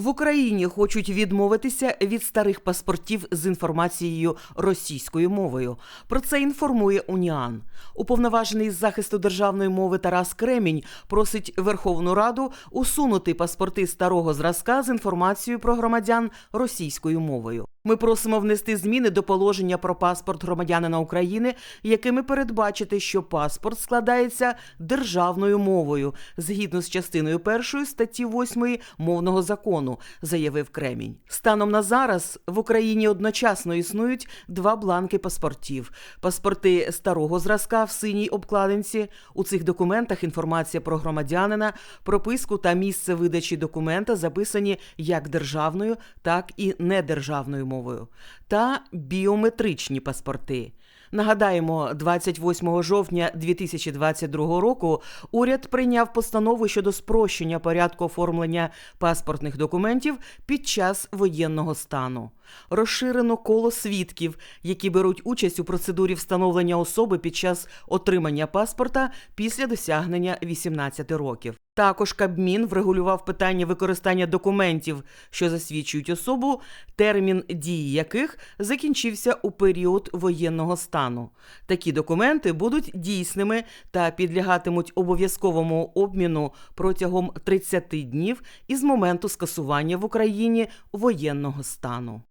В Україні хочуть відмовитися від старих паспортів з інформацією російською мовою. Про це інформує Уніан. Уповноважений з захисту державної мови Тарас Кремінь просить Верховну Раду усунути паспорти старого зразка з інформацією про громадян російською мовою. Ми просимо внести зміни до положення про паспорт громадянина України, якими передбачити, що паспорт складається державною мовою згідно з частиною першої статті 8 мовного закону, заявив Кремінь. Станом на зараз в Україні одночасно існують два бланки паспортів: паспорти старого зразка в синій обкладинці. У цих документах інформація про громадянина, прописку та місце видачі документа записані як державною, так і недержавною мовою, та біометричні паспорти. Нагадаємо, 28 жовтня 2022 року уряд прийняв постанову щодо спрощення порядку оформлення паспортних документів під час воєнного стану. Розширено коло свідків, які беруть участь у процедурі встановлення особи під час отримання паспорта після досягнення 18 років. Також Кабмін врегулював питання використання документів, що засвідчують особу, термін дії яких закінчився у період воєнного стану. Такі документи будуть дійсними та підлягатимуть обов'язковому обміну протягом 30 днів із моменту скасування в Україні воєнного стану.